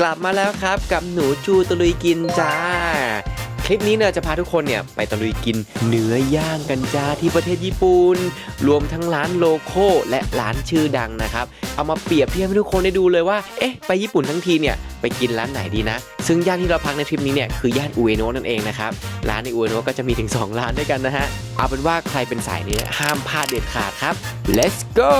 กลับมาแล้วครับกับหนูจูตะลุยกินจ้า คลิปนี้เนี่ยจะพาทุกคนเนี่ยไปตะลุยกินเนื้อย่างกันจ้าที่ประเทศญี่ปุ่นรวมทั้งร้านโลโก้และร้านชื่อดังนะครับเอามาเปรียบเทียบให้ทุกคนได้ดูเลยว่าเอ๊ะไปญี่ปุ่นทั้งทีเนี่ยไปกินร้านไหนดีนะ ซึ่งย่านที่เราพักในทริปนี้เนี่ยคือย่านอุเอโนะนั่นเองนะครับร้านในอุเอโนะก็จะมีถึง 2 ร้านด้วยกันนะฮะเอาเป็นว่าใครเป็นสายนี้ห้ามพลาดเด็ดขาดครับ let's go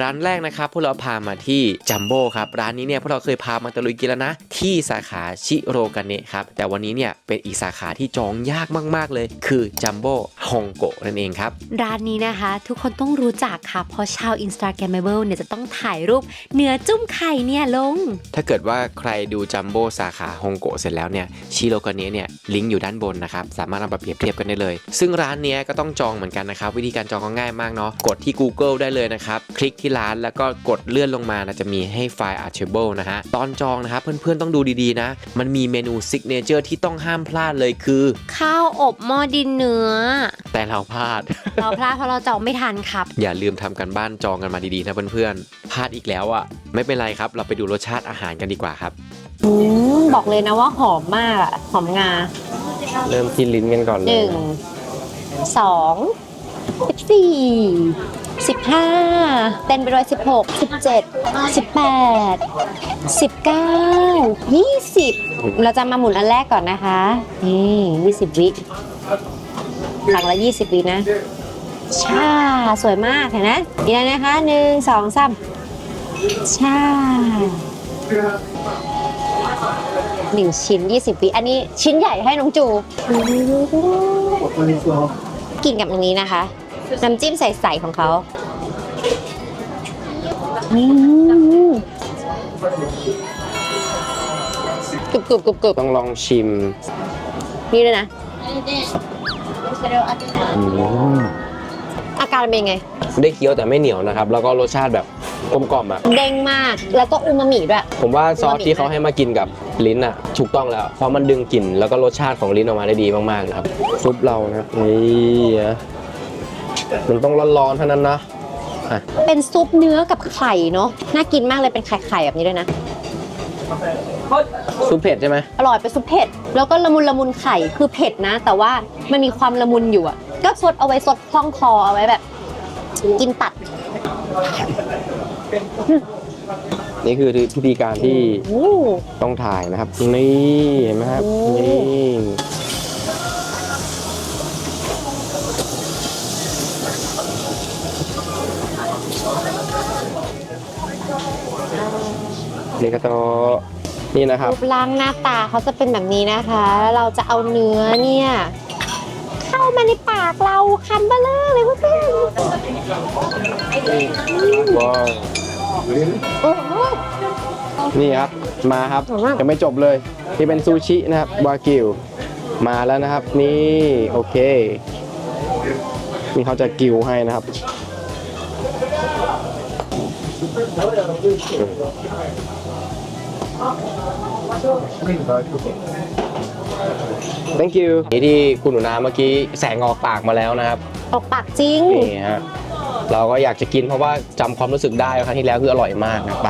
ร้านแรกนะครับพวกเราพามาที่จัมโบ้ครับร้านนี้เนี่ยพวกเราเคยพามาตะลุยกินแล้วนะ ที่สาขาชิโรกันเนะครับแต่วันนี้เนี่ยเป็นอีกสาขาที่จองยากมาก ๆ เลย คือจัมโบ้ฮงโกะนั่นเองครับ ร้านนี้นะคะ ทุกคนต้องรู้จักค่ะ เพราะชาว Instagrammable เนี่ยจะต้องถ่ายรูปเนื้อจุ้มไข่เนี่ยลง ถ้าเกิดว่าใครดูจัมโบ้สาขาฮงโกะเสร็จแล้วเนี่ยชิโรกันเนะเนี่ยลิงก์อยู่ด้านบนนะครับสามารถเอามาเปรียบเทียบกันได้เลย ซึ่งร้านเนี้ยก็ต้องจองเหมือนกันนะครับวิธีการจองก็ง่ายมากเนาะกดที่ Google ได้เลยนะครับคลิกที่ร้านแล้วก็กดเลื่อนลงมานะจะมีให้ไฟล์ Archable นะฮะ ตอนจองนะครับเพื่อนๆต้องดูดีๆนะ มันมีเมนูซิกเนเจอร์ที่ต้องห้ามพลาดเลยคือ ข้าวอบหม้อดินเนื้อ แต่เราพลาด เราพลาดเพราะเราจองไม่ทันครับ อย่าลืมทำกันบ้านจองกันมาดีๆนะเพื่อนๆพลาดอีกแล้วอะไม่เป็นไรครับ เราไปดูรสชาติอาหารกันดีกว่าครับ อืมบอกเลยนะว่าหอมมากอะหอมงาเริ่มที่ลิ้นกันก่อนเลหยนึ่งสอง สิบสี่สิบห้าเต้นไปด้วยสิบหกสิบเจ็ดสิบแปดสิบเก้ายี่สิบเราจะมาหมุนอันแรกก่อนนะคะ นี่ยี่สิบวิครั้งละยี่สิบวินะชาสวยมากเห็นไหมอีกแล้วนะคะหนึ่งสองสามชาหนึ่งชิ้นยี่สิบวิอันนี้ชิ้นใหญ่ให้น้องจู กินกับตรงนี้นะคะ น้ำจิ้มใสๆของเขาอืมกรุบกรุบกรุบกรุบต้องลองชิมนี่เลยนะอาการเป็นยังไง ได้เคี้ยวแต่ไม่เหนียวนะครับ แล้วก็รสชาติแบบ กลมกล่อมอะเด้งมาก แล้วก็อูมามิด้วย ผมว่าซอสอูมามิที่เขาให้มากินกับลิ้นอะถูกต้องแล้ว เพราะมันดึงกลิ่นแล้วก็รสชาติของลิ้นออกมาได้ดีมากๆนะครับซุปเรานะครับนี่นะมันต้องร้อนๆเท่านั้นนะเป็นซุปเนื้อกับไข่เนาะน่ากินมากเลยเป็นไข่ๆแบบนี้ด้วยนะซุปเผ็ดใช่ไหมอร่อยเป็นซุปเผ็ดแล้วก็ละมุนละมุนไข่คือเผ็ดนะ แต่ว่ามันมีความละมุนอยู่อะก็ซดเอาไว้ซดคล่องคอเอาไว้แบบ กินตัด นี่คือพิธีการที่โอ้ต้องถ่ายนะครับ นี่เห็นไหมครับ โอ้ นี่นี่ก็โตะนี่นะครับ รูปร่างหน้าตาเขาจะเป็นแบบนี้นะคะ แล้วเราจะเอาเนื้อเนี่ย เข้ามาในปากเราคำเบลอเลยเพื่อนว้าว ๆโอ้โห นี่ครับมาครับอร่อยมาก ยังไม่จบเลยนี่เป็นซูชินะครับวากิวมาแล้วนะครับ นี่โอเคนี่เขาจะกิวให้นะครับ thank you นี่ที่คุณหนูนาเมื่อกี้แสงออกปากมาแล้วนะครับ ออกปากจริง นี่ฮะ เราก็อยากจะกินเพราะว่าจำความรู้สึกได้ว่าครั้งที่แล้วคืออร่อยมากนะไป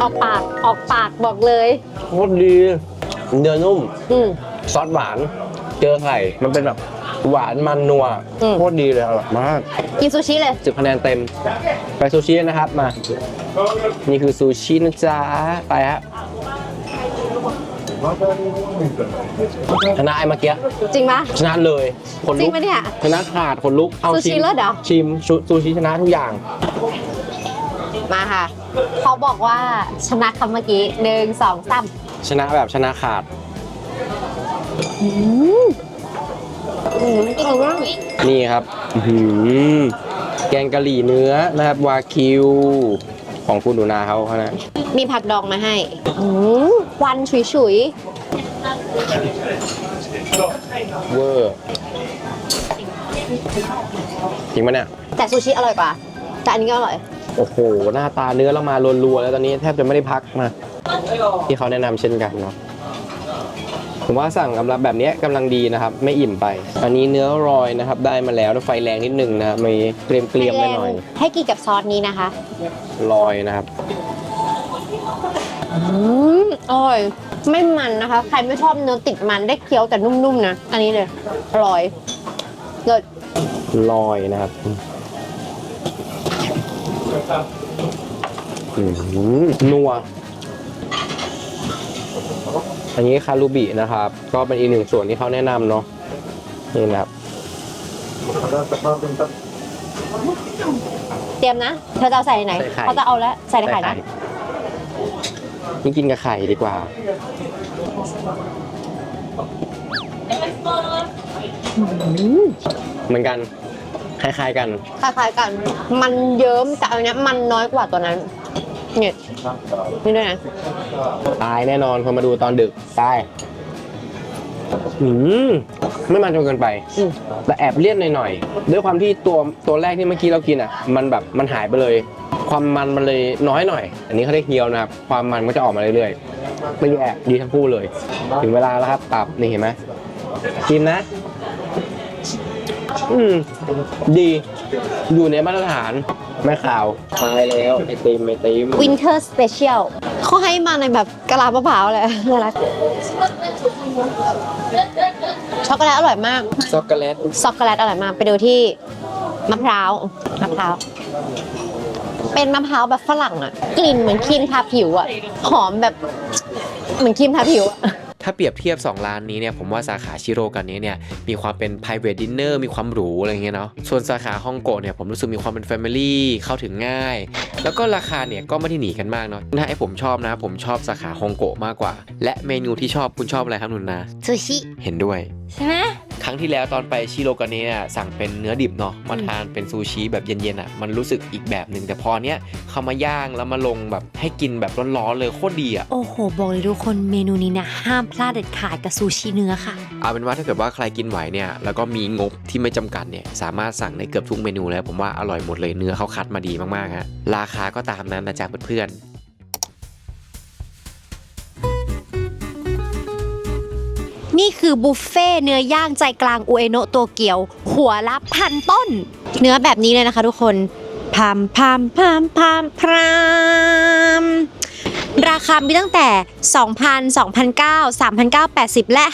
ออกปากออกปากบอกเลยโคตรดีเนื้อนุ่ม อืม ซอสหวาน เจอไข่มันเป็นแบบหวานมันนัวอืม โคตรดีเลยอร่อยมากกินซูชิเลย สิบคะแนนเต็ม ไปซูชินะครับมา นี่คือซูชินะจ๊ะไปฮะ ชนะไอ้เมื่อกี้จริงปะ ชนะเลยคนจริลุงกปะเนี่ยชนะขาดคนลุกเอาซูชิชิมเลิศเหรอ ชิมซูซูชิชนะทุกอย่าง มาค่ะ เขาบอกว่าชนะคำเมื่อกี้หนึ่งสองสามชนะแบบชนะขาดอืมอืมจริงมากนี่ครับอื้อหือแกงกะหรี่เนื้อนะครับวาคิว ของคุณหนูนาเขาเขานะมีผักดองมาให้อืมควันฉุยเวอร์จริงปะเนี่ยๆแต่ซูชิอร่อยกว่า แต่อันนี้ก็อร่อย โอ้โห หน้าตาเนื้อเรามารัวๆแล้วตอนนี้แทบจะไม่ได้พักมา ที่เขาแนะนำเช่นกันเนาะ ผมว่าสั่งกำลังแบบเนี้ยกำลังดีนะครับ ไม่อิ่มไป อันนี้เนื้อรอยนะครับ ได้มาแล้วไฟแรงนิดนึงนะครับมีเกรียมเกรียมๆไปหน่อยให้กินกับซอสนี้นะคะรอยนะครับอืมอร่อย ไม่มันนะคะ ใครไม่ชอบเนื้อติดมันได้เคี้ยวแต่นุ่มๆนะ อันนี้เลยอร่อยเลิศรอยนะครับอืมนัว อันนี้คารูบินะครับ ก็เป็นอีกหนึ่งส่วนที่เขาแนะนำเนาะนี่นะครับเตรียมนะ เธอจะเอาใส่ไหน ใส่ไข่ เขาจะเอาแล้วใส่ในไข่นะนี่กินกับไข่ดีกว่า เหมือนกัน คล้ายๆกัน คล้ายๆกัน มันเยิ้มแต่อันเนี้ยมันน้อยกว่าตัวนั้น เนี่ยนี่ด้วยนะ ตายแน่นอนคนมาดูตอนดึก ตาย อืม ไม่มันจนเกินไป อืม แต่แอบเลี่ยนหน่อยๆ ด้วยความที่ตัวตัวแรกที่เมื่อกี้เรากินอะ มันแบบมันหายไปเลย ความมันมันเลยน้อยหน่อย อันนี้เขาเรียกเฮียวนะครับ ความมันก็จะออกมาเรื่อยๆ ไม่แย่ดีทั้งคู่เลย ถึงเวลาแล้วครับปรับนี่เห็นไหมกินนะ อืม ดี อยู่ในมาตรฐาน ไม่ข่าวตายแล้วไอติมไอติม Winter Special เขาให้มาในแบบกะลามะพร้าวเลยน่ารักช็อกโกแลตอร่อยมาก ช็อกโกแลตช็อกโกแลตอร่อยมาก ไปดูที่มะพร้าวมะพร้าว เป็นมะพร้าวแบบฝรั่งอะกลิ่นเหมือนครีมทาผิวอะหอมแบบ เหมือนครีมทาผิวอะถ้าเปรียบเทียบ 2 ร้านนี้เนี่ยผมว่าสาขาชิโร่กันนี้เนี่ยมีความเป็น private dinner มีความหรูอะไรเงี้ยเนาะส่วนสาขาฮ่องกงเนี่ยผมรู้สึกมีความเป็น family เข้าถึงง่าย แล้วก็ราคาเนี่ยก็ไม่ได้หนีกันมากเนาะถ้าไอ้ผมชอบนะ ผมชอบสาขาฮ่องกงมากกว่า และเมนูที่ชอบคุณชอบอะไรครับนุนนาซูชิเห็นด้วยใช่ไหม ครั้งที่แล้วตอนไปชิโร่กันนี้เนี่ยสั่งเป็นเนื้อดิบเนาะมาทานเป็นซูชิแบบเย็นๆอะมันรู้สึกอีกแบบหนึ่งแต่พอเนี้ยเขามาย่างแล้วมาลงแบบให้กินแบบร้อนๆเลยโคตรดีอะโอ้โหบอกเลยทุกคนเมนูนี้นะห้ามพลาดเด็ดขาดกับซูชิเนื้อค่ะเอาเป็นว่าถ้าเกิดว่าใครกินไหวเนี่ยแล้วก็มีงบที่ไม่จำกัดเนี่ยสามารถสั่งได้เกือบทุกเมนูแล้วผมว่าอร่อยหมดเลยเนื้อเขาคัดมาดีมากๆฮะราคาก็ตามนั้นนะจ๊ะเพื่อน นี่คือบุฟเฟ่เนื้อย่างใจกลางอุเอโนะโตเกียว หัวละพันต้น เนื้อแบบนี้เลยนะคะทุกคนพามพามพามพามพรามราคามีตั้งแต่ 2,000 2,900 3,980 และ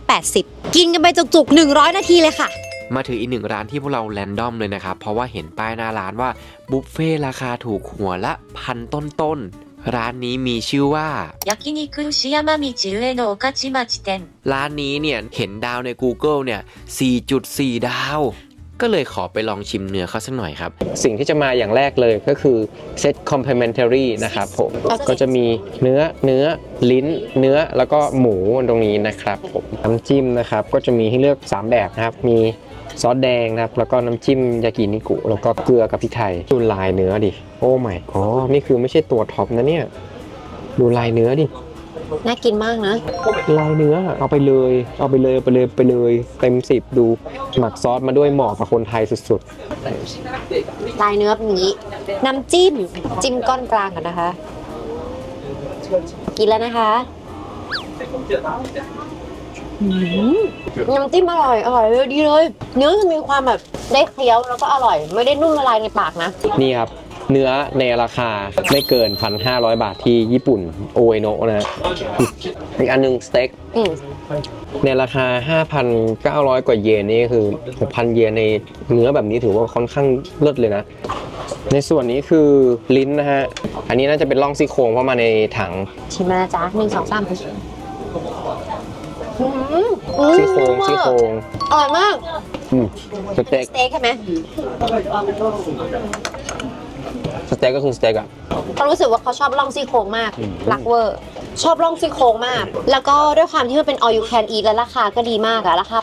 5,980 กินกันไปจุกๆ 100 นาทีเลยค่ะ มาถึงอีกหนึ่งร้านที่พวกเราแรนดอมเลยนะครับ เพราะว่าเห็นป้ายหน้าร้านว่าบุฟเฟ่ราคาถูกหัวละพันต้นๆ ร้านนี้มีชื่อว่ายักินิคุชิยามะมิจิเอโนโอกาชิมาจิเตนร้านนี้เนี่ย เห็นดาวใน Google เนี่ย 4.4 ดาว ก็เลยขอไปลองชิมเนื้อเขาสักหน่อยครับ สิ่งที่จะมาอย่างแรกเลยก็คือเซต complementary นะครับผม ก็จะมีเนื้อเนื้อลิ้น เนื้อแล้วก็หมูตรงนี้นะครับผมน้ำจิ้มนะครับก็จะมีให้เลือก 3 แบบนะครับ มีซอสแดงนะครับแล้วก็น้ำจิ้มยากินิกุแล้วก็เกลือกับพริกไทยชุนลายเนื้อดิ อ้ไม่อ๋อนี่คือไม่ใช่ตัวท็อปนะเนี่ย ดูลายเนื้อดิ น่ากินมากนะ ลายเนื้อเอาไปเลย เอาไปเลยไปเลยไปเลย เต็มสิบดูหมักซอสมาด้วยเหมาะกับคนไทยสุดลายเนื้อแบบนี้ น้ำจิ้ม จิ้มก้อนกลางกันนะคะ กินแล้วนะคะอืมน้ำจิ้มอร่อย อร่อยเลยดีเลย เนื้อจะมีความแบบได้เคี้ยวแล้วก็อร่อย ไม่ได้นุ่มละลายในปากนะ ๆ นี่ครับ เนื้อในราคาไม่เกิน 1,500 บาทที่ญี่ปุ่นโอเอโนะนะฮะอีกอันหนึงสเต็ก อืมในราคา 5,900 กว่าเยนนี่คือ 6,000 เยนในเนื้อแบบนี้ถือว่าค่อนข้างเลิศเลยนะ ในส่วนนี้คือลิ้นนะฮะ อันนี้น่าจะเป็นร่องซี่โครงเพราะมาในถัง ชิมมานะจ๊ะหนึ่งสองสามอืมอืมซี่โครงซี่โครงอร่อยมากอืมสเต็ก สเต็กใช่ไหม สเต็กก็คือสเต็กอะ เขารู้สึกว่าเขาชอบล่องซี่โครงมากอืม รักเวอร์ชอบล่องซี่โครงมาก แล้วก็ด้วยความที่มันเป็น all you can eat และราคาก็ดีมากอะราคา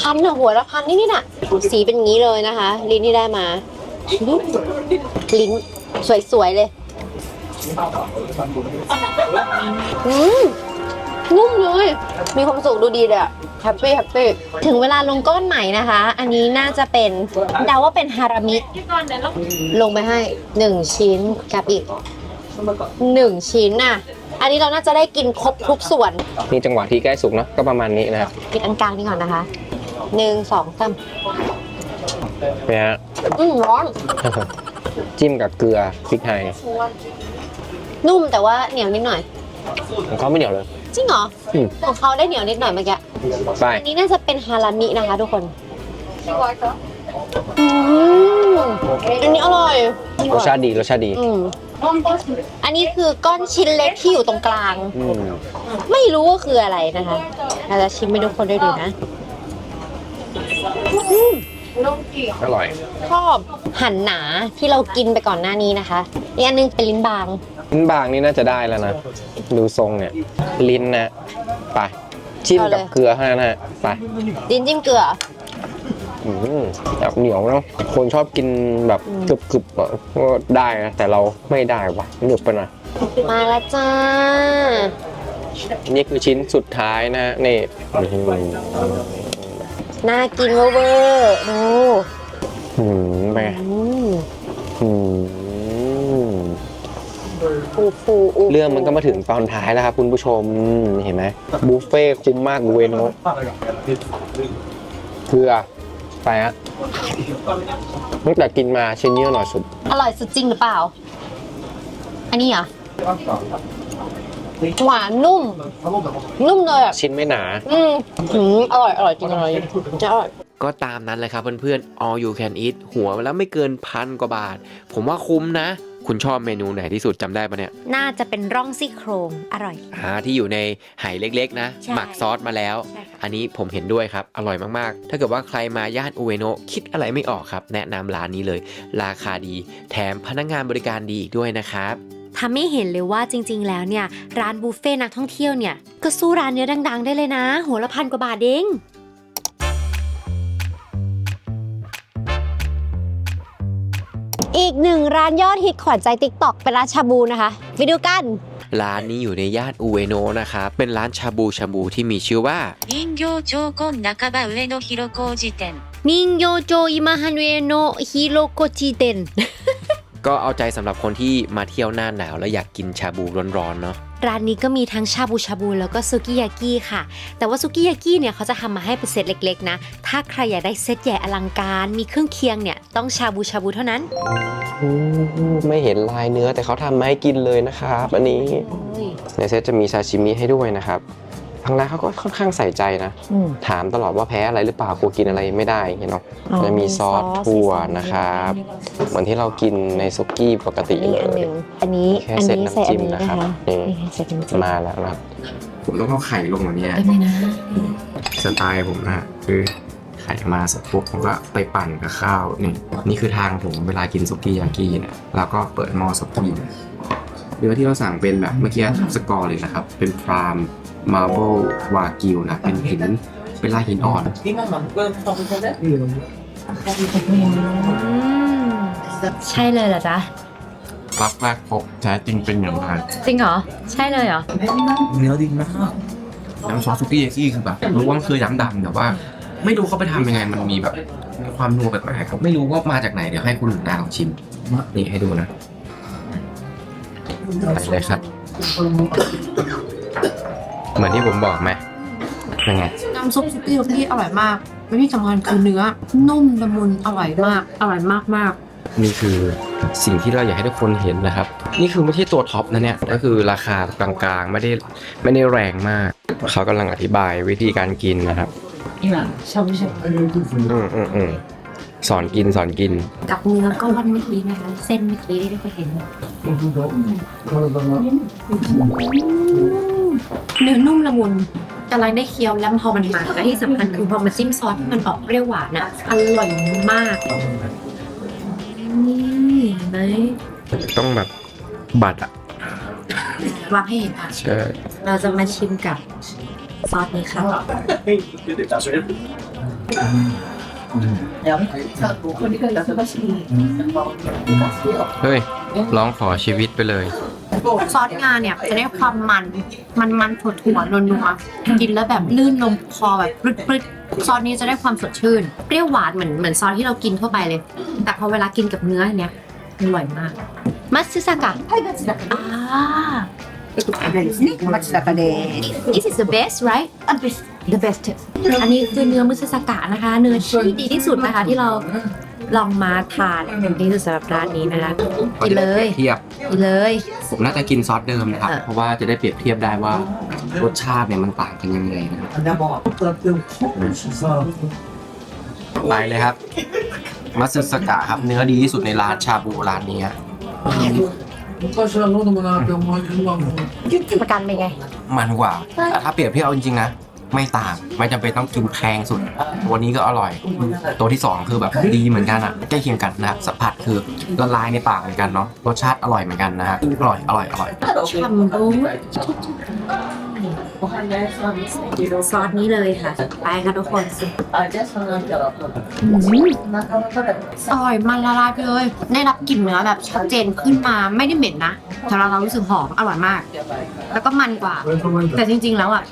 พันอะหัวละพันนี่นี่น่ะสีเป็นอย่างนี้เลยนะคะ ลิ้นที่ได้มาลิ้นสวยๆเลยอืมนุ่มเลย มีความสุขดูดีเลยอะ แฮปปี้แฮปปี้ถึงเวลาลงก้อนใหม่นะคะ อันนี้น่าจะเป็นเดาว่าเป็นฮารามิลงไปให้หนึ่งชิ้นกับอีกหนึ่งชิ้นน่ะ อันนี้เราน่าจะได้กินครบทุกส่วน นี่จังหวะที่ใกล้สุกเนาะก็ประมาณนี้นะครับกินอันกลางนี่ก่อนนะคะหนึ่งสองสามเนี่ยฮะอืมร้อน จิ้มกับเกลือพริกไทยนุ่มแต่ว่าเหนียวนิดหน่อย ของเขาไม่เหนียวเลย จริงเหรออืม ของเขาได้เหนียวนิดหน่อยเมื่อกี้ไป อันนี้น่าจะเป็นฮารามินะคะทุกคนอืมอันนี้อร่อยรสชาติดี รสชาติดีอืมอันนี้คือก้อนชิ้นเล็กที่อยู่ตรงกลาง อืมไม่รู้ว่าคืออะไรนะคะเราจะชิมให้ทุกคนได้ดูนะอร่อย ชอบหั่นหนาที่เรากินไปก่อนหน้านี้นะคะอีกอันนึงเป็นลิ้นบาง ลิ้นบางนี่น่าจะได้แล้วนะ ดูทรงเนี่ย ลิ้นนะ ไป จิ้มเอาเลกับยเกลือเท่านั้นนะไปลิ้นจิ้มเกลือ อืมแบบเหนียวเนาะคนชอบกินแบบอืมกรึบๆอะก็ได้นะแต่เราไม่ได้วะหนึบไปหน่อย มาแล้วจ้า นี่คือชิ้นสุดท้ายนะนี่อื้อหือน่ากินเวอร์ๆดูหืมไปอืมหืม ฟูฟูๆอูเรื่องมันก็มาถึงตอนท้ายแล้วครับคุณผู้ชมเห็นไหมบุฟเฟ่ต์คุ้มมากเวนโนะเกลือไปฮะตั้งแต่กินมาชิ้นนี้อร่อยสุด อร่อยสุดจริงหรือเปล่า อันนี้เหรอหวานนุ่ม นุ่มเลยอะชิ้นไม่หนา อืมอืมอร่อยอร่อยจริงอร่อยจะอร่อยก็ตามนั้นเลยครับเพื่อนๆ all you can eat หัวแล้วไม่เกินพันกว่าบาท ผมว่าคุ้มนะ คุณชอบเมนูไหนที่สุดจำได้ปะเนี่ยน่าจะเป็นร่องซี่โครงอร่อย อ่าที่อยู่ในไหเล็กๆนะ ใช่หมักซอสมาแล้ว ใช่ค่ะ อันนี้ผมเห็นด้วยครับ อร่อยมากๆ ถ้าเกิดว่าใครมาย่านอุเอโนะคิดอะไรไม่ออกครับ แนะนำร้านนี้เลย ราคาดี แถมพนักงานบริการดีอีกด้วยนะครับ ทำให้เห็นเลยว่าจริง ๆ แล้วเนี่ย ร้านบุฟเฟ่ต์นักท่องเที่ยวเนี่ย ก็สู้ร้านเนื้อดัง ๆ ได้เลยนะ หัวละพันกว่าบาทเอง อีกหนึ่งร้านยอดฮิตขวัญใจติ๊กต็อกเป็นร้านชาบูนะคะไปดูกัน ร้านนี้อยู่ในย่านอุเอโนะนะครับ เป็นร้านชาบูชาบูที่มีชื่อว่า 人形町根半ば上の広小路店。 นิงโยโจอิมาฮัน กจิเตนก็เอาใจสำหรับคนที่มาเที่ยวหน้าหนาวแล้วอยากกินชาบูร้อนๆเนาะร้านนี้ก็มีทั้งชาบูชาบูแล้วก็ซุกิยากิค่ะ แต่ว่าซุกิยากิเนี่ยเขาจะทำมาให้เป็นเซตเล็กๆนะ ถ้าใครอยากได้เซตใหญ่อลังการ มีเครื่องเคียงเนี่ยต้องชาบูชาบูเท่านั้น ไม่เห็นลายเนื้อแต่เขาทำมาให้กินเลยนะครับอันนี้ในเซตจะมีซาชิมิให้ด้วยนะครับ ทางร้านเขาก็ค่อนข้างใส่ใจนะถามตลอดว่าแพ้อะไรหรือเปล่ากลัวกินอะไรไม่ได้อย่างเงี้ยเนาะอ๋อจะมีซอสมีซอส ถั่วสีสันนะครับเหมือนที่เรากินในซุกี้ปกตินี่เลอันหย นึ่งอันนี้แค่อันเซตนี้น้ำใส่อัจิ้นมนี้นะนะครับคะนี่ นี่ใส่น้ำจิ้มมาแล้วนะครับผมต้องเอาไข่ลงแบบนี้สไตล์ผมนะคือไข่มาเสร็จปุ๊บผมก็ไปปั่นกับข้าวนี่นี่คือทางผมเวลากินซุกี้ยากิเนี่ยแล้วก็เปิดหม้อซุกี้เนี่ยเนื้อที่เราสั่งเป็นแบบเมื่อกี้ทับสกอร์เลยนะครับ เป็นพราม มาร์เบลวากิวนะเป็นหินเป็นลายหินอ่อน ใช่เลยเหรอจ๊ะ รักแรกพบแท้จริงเป็นอย่างไรจริงเหรอ ใช่เลยเหรอ เนื้อดีมากน้ำซอสซุกี้ยากิคือแบบรู้ว่ามันคือน้ำดำแต่ว่า ไม่รู้เขาไปทำยังไงมันมีแบบความนัวแปลกๆครับไม่รู้ว่ามาจากไหนเดี๋ยวให้คุณหนูนาลองชิมนี่ให้ดูนะไปเลยครับ เหมือนที่ผมบอกไหมเป็นไง น้ำซุปซุกี้ที่อร่อยมากและที่สำคัญคือเนื้อ นุ่มละมุนอร่อยมาก อร่อยมากมากนี่คือสิ่งที่เราอยากให้ทุกคนเห็นนะครับ นี่คือไม่ใช่ตัวท็อปนะเนี่ย ก็คือราคากลางๆ ไม่ได้ไม่ได้แรงมาก เขากำลังอธิบายวิธีการกินนะครับอืมอืมอืมสอนกินสอนกิน กับเนื้อก้อนเมื่อกี้นะคะ เส้นเมื่อกี้ที่ได้ไปเห็น เนื้อนุ่มละมุนกำลังได้เคี้ยวแล้วพอมันมาและที่สำคัญคือพอมันจิ้มซอสที่มันออกเปรี้ยวหวานอะอร่อยมาก นี่เห็นไหมต้องแบบบัตรอะวางให้เห็นอะใช่เราจะมาชิมกับซอสนี้ค่ะเฮ้ยร้องขอชีวิตไปเลย ซอสงาเนี่ยจะได้ความมัน มันมันถั่วถั่วๆนัวๆกินแล้วแบบลื่นลมคอแบบปรึดปรึดซอสนี้จะได้ความสดชื่น เปรี้ยวหวานเหมือนเหมือนซอสที่เรากินทั่วไปเลย แต่พอเวลากินกับเนื้อเนี่ยอร่อยมาก มัตสึสากะ อ่า 松坂で This is the best right the best อันนี้คือเนื้อมุสสากะนะคะ เนื้อที่ดีที่สุดนะคะที่เรา ลองมาทานนี่คือสำหรับร้านนี้นะคะกินเลยเทียบกินเลย ผมน่าจะกินซอสเดิมนะครับเออเพราะว่าจะได้เปรียบเทียบได้ว่ารสชาติเนี่ยมันต่างกันยังไงนะครับไปเลยครับมัตสึสกะครับเนื้อดีที่สุดในร้านชาบูร้านนี้ฮะประกันเป็นไง มันกว่าแต่ถ้าเปรียบเทียบเอาจริงๆนะ ไม่ต่างไม่จำเป็นต้องกินแพงสุด ตัวนี้ก็อร่อย ตัวที่สองคือแบบดีเหมือนกันอะใกล้เคียงกันนะครับสัมผัสคือละลายในปากเหมือนกันเนาะรสชาติอร่อยเหมือนกันนะฮะอร่อยอร่อยอร่อยฉ่ำรู้ ซอสนี้เลยค่ะ ไปค่ะทุกคนอร่อยมันละลายไปเลย ได้รับกลิ่นเนื้อแบบชัดเจนขึ้นมาไม่ได้เหม็นนะแต่เราเรารู้สึกหอมอร่อยมาก แล้วก็มันกว่า แต่จริง ๆ แล้วอะ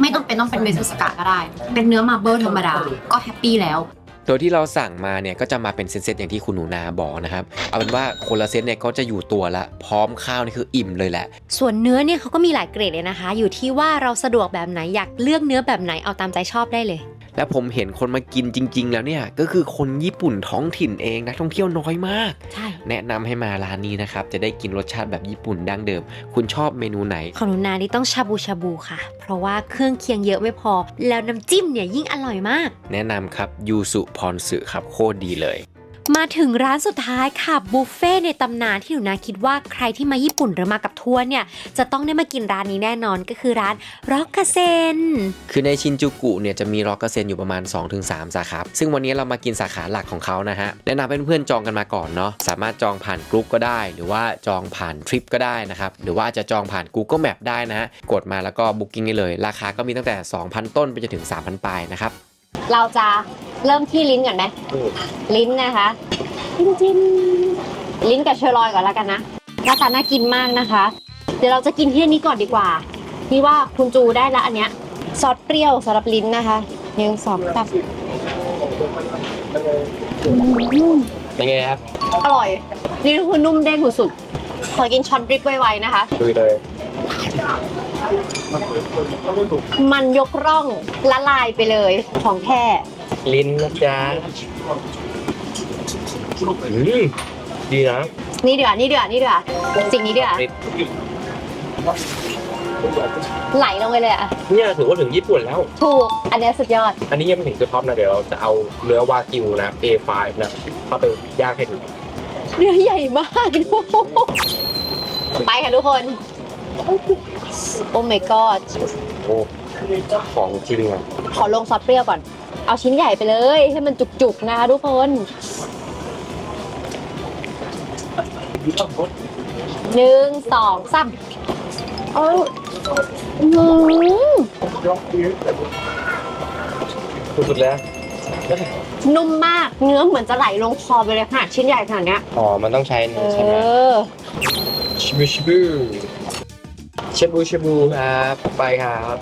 ไม่ต้องเป็นต้องเป็นเมซุสกะก็ได้ เป็นเนื้อมาร์เบิลธรรมดา ก็แฮปปี้แล้ว ตัวที่เราสั่งมาเนี่ยก็จะมาเป็นเซตๆอย่างที่คุณหนูนาบอกนะครับ เอาเป็นว่าคนละเซตเนี่ยก็จะอยู่ตัวละ พร้อมข้าวนี่คืออิ่มเลยแหละ ส่วนเนื้อเนี่ยเขาก็มีหลายเกรดเลยนะคะ อยู่ที่ว่าเราสะดวกแบบไหนอยากเลือกเนื้อแบบไหนเอาตามใจชอบได้เลย และผมเห็นคนมากินจริง ๆ แล้วเนี่ย ก็คือคนญี่ปุ่นท้องถิ่นเองนักท่องเที่ยวน้อยมาก ใช่ แนะนำให้มาร้านนี้นะครับ จะได้กินรสชาติแบบญี่ปุ่นดั้งเดิม คุณชอบเมนูไหน ของหนูนานี่ต้องชาบูชาบูค่ะ เพราะว่าเครื่องเคียงเยอะไม่พอ แล้วน้ำจิ้มเนี่ยยิ่งอร่อยมาก แนะนำครับยูสุพรสึครับโคตรดีเลย มาถึงร้านสุดท้ายค่ะบุฟเฟ่ในตำนานที่หนูนาคิดว่าใครที่มาญี่ปุ่นหรือมากับทัวร์เนี่ยจะต้องได้มากินร้านนี้แน่นอนก็คือร้านร็อกกเซนคือในชินจูกุเนี่ยจะมีร็อกเกเซนอยู่ประมาณ 2-3 สาขาซึ่งวันนี้เรามากินสาขาหลักของเขานะฮะแนะนำเพื่อนๆจองกันมาก่อนเนาะสามารถจองผ่านกรุ๊ปก็ได้ หรือว่าจองผ่านทริปก็ได้นะครับหรือว่าจะจองผ่าน Google Map ได้นะฮะกดมาแล้วก็บุ๊กิ้งได้เลย ราคาก็มีตั้งแต่ 2,000 ต้นไปจนถึง 3,000ปลายนะครับ เราจะเริ่มที่ลิ้นก่อนไหมลิ้นนะคะจิ้มจิ้มลิ้นกับเชอร์ลอยก่อนแล้วกันนะหน้าตาน่ากินมากนะคะ เดี๋ยวเราจะกินที่อันนี้ก่อนดีกว่านี่ว่าคุณจูได้ละอันเนี้ยซอสเปรี้ยวสำหรับลิ้นนะคะหนึ่งสองสามเป็นไงครับ อร่อย นี่คือนุ่มเด้งสุดๆขอกินช็อตดริปไวๆนะคะดูเลย มันยกร่องละลายไปเลยของแท้ลิ้นนะจ๊ะอืมดีนะนี่เดือนี่เดือนี่เดือสิ่งนี้เดือไหลลงไปเลยอะเนี่ยถือว่าถึงญี่ปุ่นแล้ว ถูก อันเนี้ยสุดยอด อันนี้ยังไม่ถึงตัวท็อปนะ เดี๋ยวเราจะเอาเนื้อวากิวนะ A5 นะเข้าไปย่างให้ดูเนื้อใหญ่มากไปค่ะทุกคน โอ้ my god โอ้ของจริงอะขอลงซอสเปรี้ยวก่อน เอาชิ้นใหญ่ไปเลย ให้มันจุกๆนะคะทุกคนหนึ่งสองสามเอ้าอื้อหือสุดๆแล้วนุ่มมากเนื้อเหมือนจะไหลลงคอไปเลยขนาดชิ้นใหญ่ขนาดเนี้ยอ๋อ มันต้องใช้เอนี่ใช่ไหมอชิบูชิบู ชิบูชิบูครับไปครับ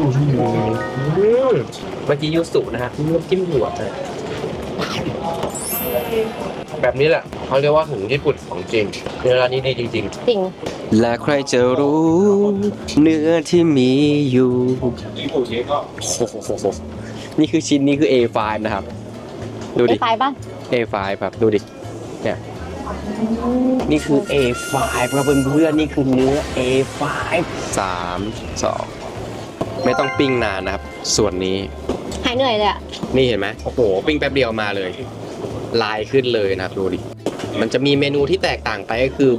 อืมเมื่อกี้ยูสุนะฮะน้ำจิ้มหยวกนะแบบนี้แหละเขาเรียกว่าถึงญี่ปุ่นของจริงเนื้อร้านนี้ดีจริงจริง และใครจะรู้ เนื้อที่มีอยู่โอ้โหนี่คือชิ้นนี้คือ A5 นะครับ ดูไอ้ดิไฟบ้าง A5 ครับดูดิเนี่ย นี่คือ A5 ครับเพื่อนๆนี่คือเนื้อ A5 สามสองไม่ต้องปิ้งนานนะครับ ส่วนนี้ หายเหนื่อยเลยอะนี่เห็นไหมโอ้โหปิ้งแป๊บเดียวมาเลย ลายขึ้นเลยนะครับดูดิมันจะมีเมนูที่แตกต่างไปก็คือ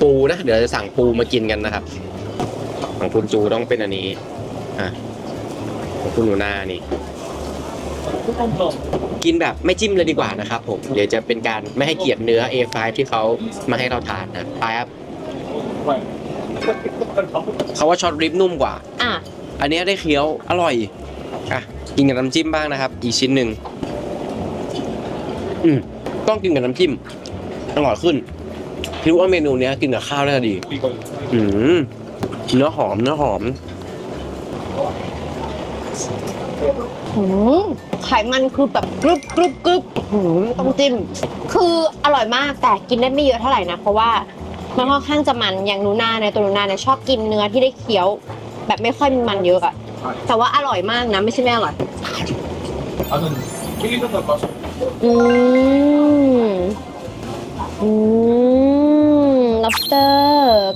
ปูนะ เดี๋ยวจะสั่งปูมากินกันนะครับ ของคุณจูต้องเป็นอันนี้อะของคุณหนูนานี่ กินแบบไม่จิ้มเลยดีกว่านะครับผมเดี๋ยวจะเป็นการไม่ให้เกียรติเนื้อ A5 ที่เขามาให้เราทานนะไปครับเขาว่าช็อตริบนุ่มกว่า อะ อันเนี้ยได้เคี้ยวอร่อยอะกินกับน้ำจิ้มบ้างนะครับ อีกชิ้นหนึ่งอืมต้องกินกับน้ำจิ้มอร่อยขึ้นคิดว่าเมนูเนี้ยกินกับข้าวน่าจะดี อืมเนื้อหอมเนื้อหอมหืม ไขมันคือแบบกรึบกรึบกรึบหืมต้องจิ้ม คืออร่อยมากแต่กินได้ไม่เยอะเท่าไหร่นะ เพราะว่ามันค่อนข้างจะมันอย่างหนูนาในยตัวหนูนาเนี่ยชอบกินเนื้อที่ได้เคี้ยว แบบไม่ค่อยมีมันเยอะอะแต่ว่าอร่อยมากนะ ไม่ใช่ไม่อร่อยอืม อืม lobster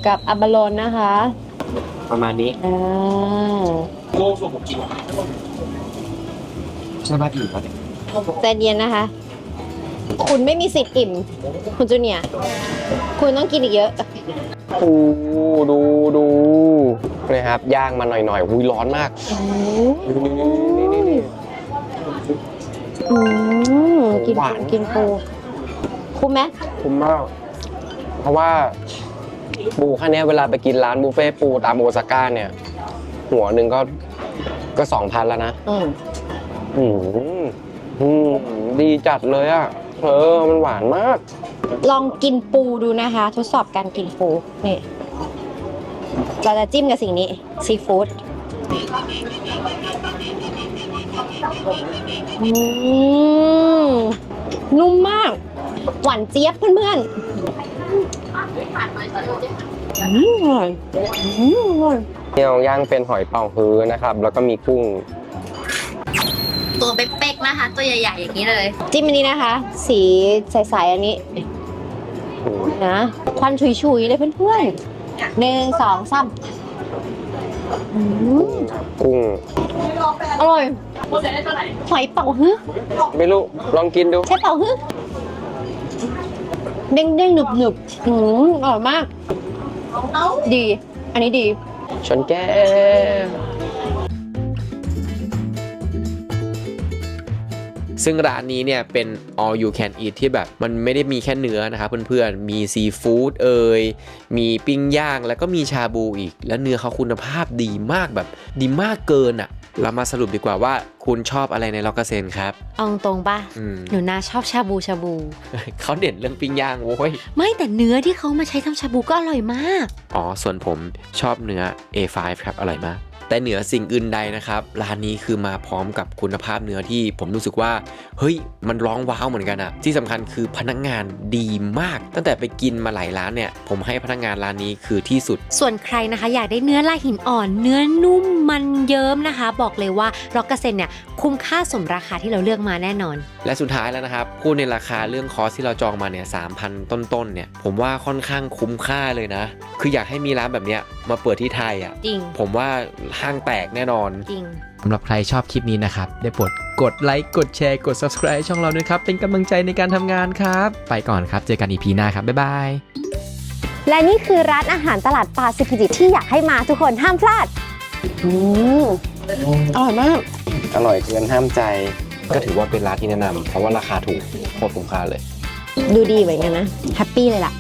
กับอับบาโลนนะคะ ประมาณนี้ อ่า ใช่ป่ะพี่ครับใจเย็นนะคะ คุณไม่มีสิทธิ์อิ่ม คุณจูเนียร์คุณต้องกินอีกเยอะ โอ้ดูดูนะครับย่างมาหน่อยๆอุ้ยร้อนมากอืมกินหปูวาน กินปูคุ้มไหมคุ้มมาก เพราะว่าปูแค่เนี้ยเวลาไปกินร้านบุฟเฟ่ต์ปูตามโอซาก้าเนี่ย หัวหนึ่งก็ก็สองพันแล้วนะ อืมอืมอืมดีจัดเลยอะเออมันหวานมาก ลองกินปูดูนะคะ ทดสอบการกินปูนี่เราจะจิ้มกับสิ่งนี้ซีฟู้ดอืมนุ่มมาก หวานเจี๊ยบเพื่อนๆอืมอร่อยอืมอร่อยเนี่ยย่างเป็นหอยเป๋าฮื้อนะครับ แล้วก็มีกุ้ง ตัวเป๊กๆนะคะ ตัวใหญ่ๆอย่างนี้เลยจิ้มอันนี้นะคะ สีใสๆอันนี้นะควันฉุยๆเลยเพื่อนๆหนึ่งสองสามอืมกุ้งอร่อยหอยเป่าฮื้อไม่รู้ลองกินดู ใช่เป่าฮื้อเด้งเด้งๆหนึบหนึบๆอืมอร่อยมาก ดี อันนี้ดีชนแก้ว ซึ่งร้านนี้เนี่ยเป็น all you can eat ที่แบบมันไม่ได้มีแค่เนื้อนะครับเพื่อนๆ มีซีฟู้ดเอ่ย มีปิ้งย่างแล้วก็มีชาบูอีก แล้วเนื้อเขาคุณภาพดีมากแบบดีมากเกินอะ่ะ เรามาสรุปดีกว่าว่าคุณชอบอะไรในล็อกเกษนครับเอาตรงๆป่ะ อืม หนูนาชอบชาบูชาบู เขาเด่นเรื่องปิ้งย่างโว้ย ไม่แต่เนื้อที่เขามาใช้ทำชาบูก็อร่อยมาก อ๋อ ส่วนผมชอบเนื้อ A5 ครับ อร่อยมาก แต่เหนือสิ่งอื่นใดนะครับร้านนี้คือมาพร้อมกับคุณภาพเนื้อที่ผมรู้สึกว่า เฮ้ย มันร้องว้าวเหมือนกันอะที่สำคัญคือพนักงานดีมาก ตั้งแต่ไปกินมาหลายร้านเนี่ย ผมให้พนักงานร้านนี้คือที่สุด ส่วนใครนะคะอยากได้เนื้อลายหินอ่อน เนื้อนุ่มมันเยิ้มนะคะ บอกเลยว่าร็อกเกษนเนี่ยคุ้มค่าสมราคาที่เราเลือกมาแน่นอน และสุดท้ายแล้วนะครับพูดในราคาเรื่องคอร์สที่เราจองมาเนี่ยสามพันต้นๆเนี่ยผมว่าค่อนข้างคุ้มค่าเลยนะ คืออยากให้มีร้านแบบเนี้ยมาเปิดที่ไทยอะจริงผมว่าห้างแตกแน่นอน จริง สำหรับใครชอบคลิปนี้นะครับ ได้โปรดกดไลค์กดแชร์กด subscribe ช่องเราด้วยครับ เป็นกำลังใจในการทำงานครับ ไปก่อนครับ เจอกัน EP หน้าครับ บ๊ายบาย และนี่คือร้านอาหารตลาดปลาสิพิจิตรที่อยากให้มาทุกคนห้ามพลาด อืมอร่อยมาก อร่อยเกินห้ามใจ ก็ถือว่าเป็นร้านที่แนะนำเพราะว่าราคาถูกโคตรคุ้มค่าเลย ดูดีเหมือนกันนะ แฮปปี้เลยล่ะ